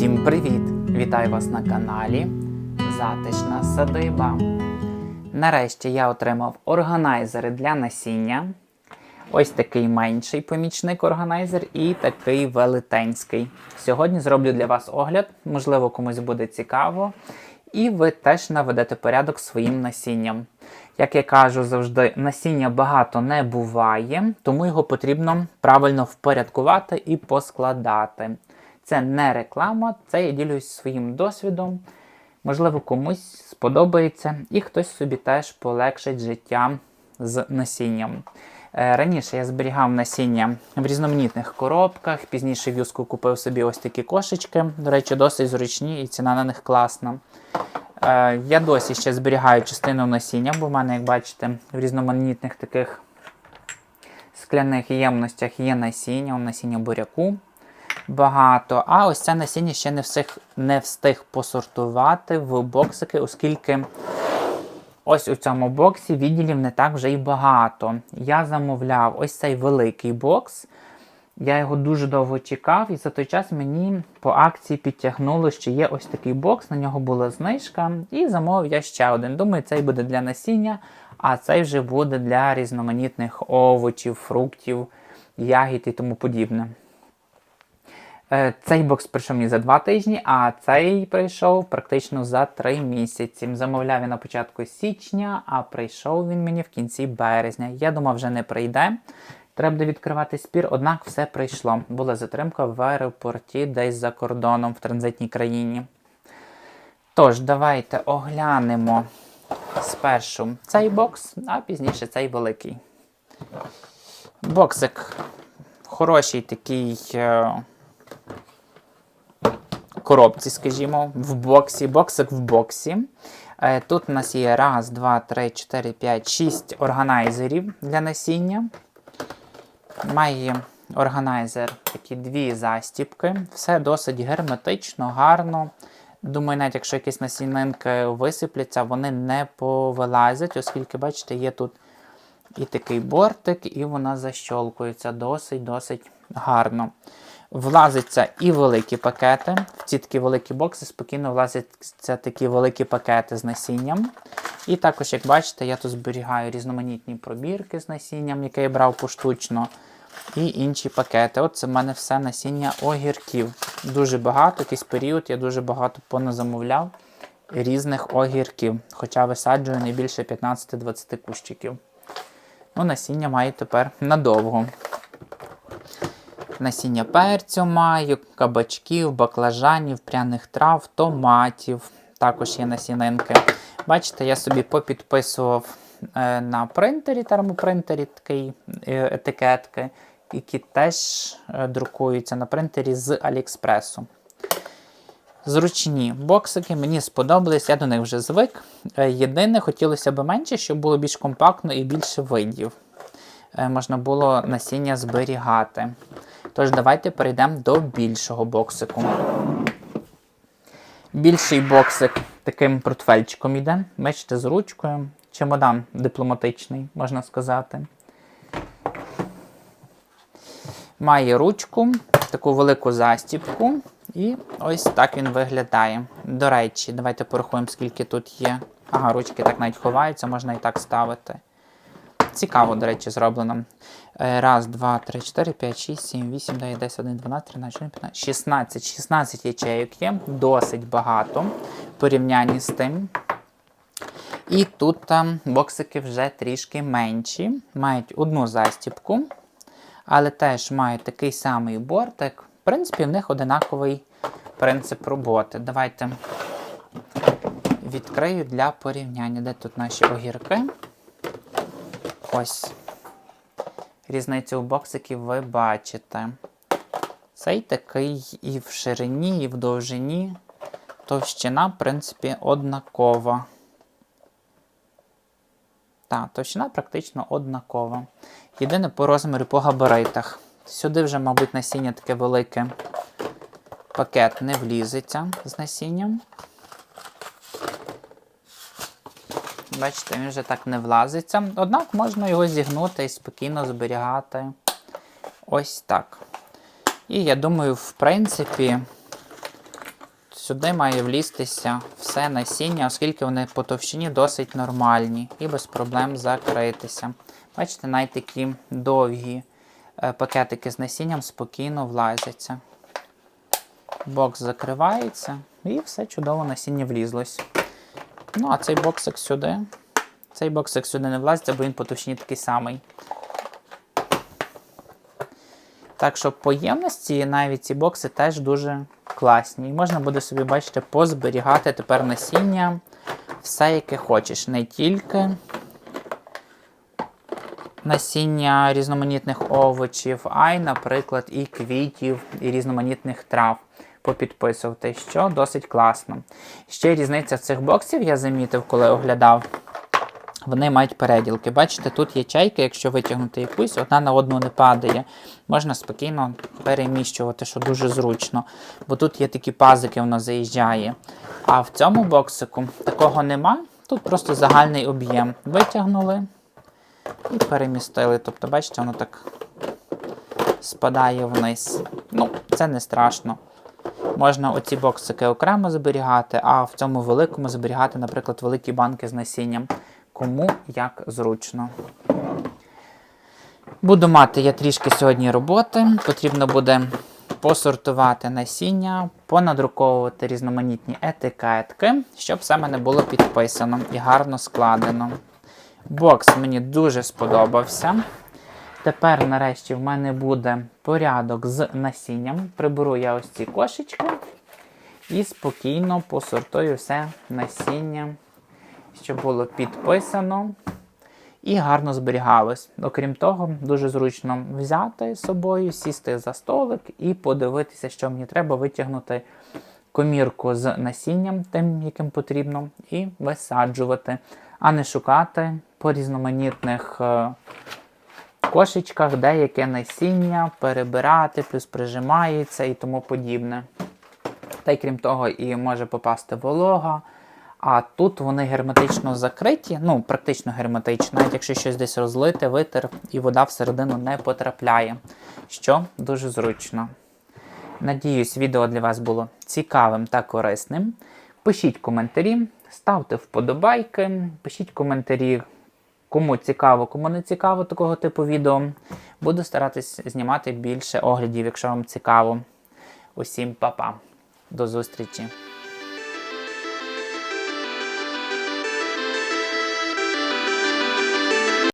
Всім привіт! Вітаю вас на каналі Затишна садиба. Нарешті я отримав органайзери для насіння. Ось такий менший помічник органайзер і такий велетенський. Сьогодні зроблю для вас огляд, можливо, комусь буде цікаво. І ви теж наведете порядок своїм насінням. Як я кажу завжди, насіння багато не буває, тому його потрібно правильно впорядкувати і поскладати. Це не реклама, це я ділюсь своїм досвідом. Можливо, комусь сподобається, і хтось собі теж полегшить життя з насінням. Е, Раніше я зберігав насіння в різноманітних коробках, пізніше в юску купив собі ось такі кошечки. До речі, досить зручні і ціна на них класна. Е, Я досі ще зберігаю частину насіння, бо в мене, як бачите, в різноманітних таких скляних ємностях є насіння, насіння буряку багато. А ось це насіння ще не встиг, не встиг посортувати в боксики, оскільки ось у цьому боксі відділів не так вже й багато. Я замовляв ось цей великий бокс. Я його дуже довго чекав, і за той час мені по акції підтягнуло, що є ось такий бокс, на нього була знижка, і замовив я ще один. Думаю, цей буде для насіння, а цей вже буде для різноманітних овочів, фруктів, ягід і тому подібне. Е, Цей бокс прийшов мені за два тижні, а цей прийшов практично за три місяці. Замовляв я на початку січня, а прийшов він мені в кінці березня. Я думав, вже не прийде. Треба буде відкривати спір, однак все прийшло. Була затримка в аеропорті десь за кордоном в транзитній країні. Тож, давайте оглянемо спершу цей бокс, а пізніше цей великий. Боксик хороший такий. Коробці, скажімо, в боксі, боксик в боксі. Е, Тут у нас є раз, два, три, чотири, п'ять, шість органайзерів для насіння. Має органайзер такі дві застіпки. Все досить герметично, гарно. Думаю, навіть якщо якісь насінинки висипляться, вони не повилазять, оскільки, бачите, є тут і такий бортик, і вона защолкується досить-досить гарно. Влазиться і великі пакети. В ці такі великі бокси спокійно влазяться такі великі пакети з насінням. І також, як бачите, я тут зберігаю різноманітні пробірки з насінням, яке я брав поштучно. І інші пакети. От це в мене все насіння огірків. Дуже багато, якийсь період я дуже багато поназамовляв різних огірків. Хоча висаджую не більше 15-20 кущиків. Ну, насіння маю тепер надовго. Насіння перцю маю, кабачків, баклажанів, пряних трав, томатів. Також є насінинки. Бачите, я собі попідписував е, на принтері, термопринтері такий е, етикетки, які теж е, друкуються на принтері з Аліекспресу. Зручні боксики, мені сподобались, я до них вже звик. Єдине, хотілося б менше, щоб було більш компактно і більше видів. Можна було насіння зберігати. Тож, давайте перейдемо до більшого боксику. Більший боксик таким портфельчиком йде. Бачите, з ручкою. Чемодан дипломатичний, можна сказати. Має ручку, таку велику застіпку. І ось так він виглядає. До речі, давайте порахуємо, скільки тут є. Ага, ручки так навіть ховаються, можна і так ставити. Цікаво, до речі, зроблено. Е, Раз, два, три, чотири, п'ять, шість, сім, вісім, дев'ять, десять, один, дванадцять, тринадцять, п'ятнадцять, шістнадцять. 16 ячейок є, досить багато в порівнянні з тим. І тут там боксики вже трішки менші. Мають одну застіпку, але теж мають такий самий бортик. В принципі, в них одинаковий принцип роботи. Давайте відкрию для порівняння. Де тут наші огірки? Ось. Різницю у боксиків ви бачите. Цей такий і в ширині, і в довжині. Товщина, в принципі, однакова. Так, товщина практично однакова. Єдине по розміру по габаритах. Сюди вже, мабуть, насіння таке велике. Пакет не влізеться з насінням. Бачите, він вже так не влазиться. Однак можна його зігнути і спокійно зберігати. Ось так. І я думаю, в принципі, сюди має влізтися все насіння, оскільки вони по товщині досить нормальні і без проблем закритися. Бачите, навіть такі довгі е, пакетики з насінням спокійно влазяться. Бокс закривається і все чудово насіння влізлось. Ну, а цей боксик сюди. Цей боксик сюди не влазиться, бо він по такий самий. Так що по ємності навіть ці бокси теж дуже класні. І можна буде собі, бачите, позберігати тепер насіння, все, яке хочеш. Не тільки насіння різноманітних овочів, а й, наприклад, і квітів, і різноманітних трав попідписувати, що досить класно. Ще різниця цих боксів я замітив, коли оглядав. Вони мають переділки. Бачите, тут є чайка, якщо витягнути якусь, одна на одну не падає. Можна спокійно переміщувати, що дуже зручно. Бо тут є такі пазики, воно заїжджає. А в цьому боксику такого нема. Тут просто загальний об'єм. Витягнули і перемістили. Тобто, бачите, воно так спадає вниз. Ну, це не страшно. Можна оці боксики окремо зберігати, а в цьому великому зберігати, наприклад, великі банки з насінням. Кому як зручно. Буду мати я трішки сьогодні роботи. Потрібно буде посортувати насіння, понадруковувати різноманітні етикетки, щоб все мене було підписано і гарно складено. Бокс мені дуже сподобався. Тепер, нарешті, в мене буде порядок з насінням. Приберу я ось ці кошечки і спокійно посортую все насіння, щоб було підписано і гарно зберігалось. Окрім того, дуже зручно взяти з собою, сісти за столик і подивитися, що мені треба витягнути комірку з насінням, тим, яким потрібно, і висаджувати, а не шукати по різноманітних. Кошечках деяке насіння перебирати, плюс прижимається і тому подібне. Та й крім того, і може попасти волога. А тут вони герметично закриті, ну, практично герметично, навіть якщо щось десь розлити, витер, і вода всередину не потрапляє, що дуже зручно. Надіюсь, відео для вас було цікавим та корисним. Пишіть коментарі, ставте вподобайки, пишіть коментарі, Кому цікаво, кому не цікаво такого типу відео. Буду старатись знімати більше оглядів, якщо вам цікаво. Усім па-па. До зустрічі!